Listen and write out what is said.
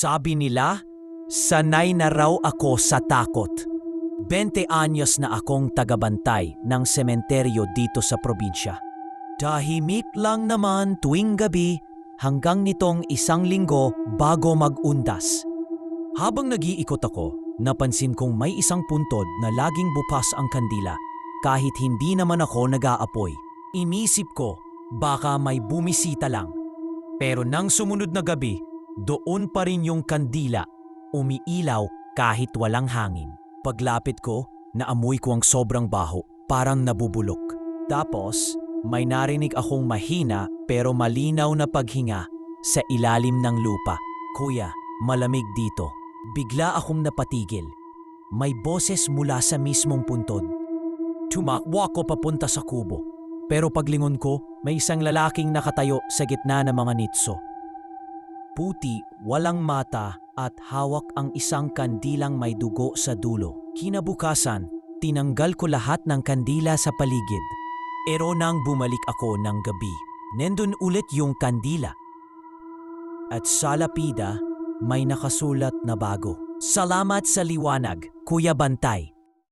Sabi nila, sanay na raw ako sa takot. 20 anyos na akong tagabantay ng sementeryo dito sa probinsya. Tahimik lang naman tuwing gabi hanggang nitong isang linggo bago mag-undas. Habang nag-iikot ako, napansin kong may isang puntod na laging bukas ang kandila kahit hindi naman ako nag-aapoy. Inisip ko, baka may bumisita lang. Pero nang sumunod na gabi, doon pa rin yung kandila, umiilaw kahit walang hangin. Paglapit ko, naamoy ko ang sobrang baho, parang nabubulok. Tapos, may narinig akong mahina pero malinaw na paghinga sa ilalim ng lupa. Kuya, malamig dito. Bigla akong napatigil. May boses mula sa mismong puntod. Tumakbo ako papunta sa kubo. Pero paglingon ko, may isang lalaking nakatayo sa gitna ng mga nitso. Puti, walang mata at hawak ang isang kandilang may dugo sa dulo. Kinabukasan, tinanggal ko lahat ng kandila sa paligid. Pero nang bumalik ako ng gabi, nendun ulit yung kandila. At sa lapida, may nakasulat na bago. Salamat sa liwanag, Kuya Bantay.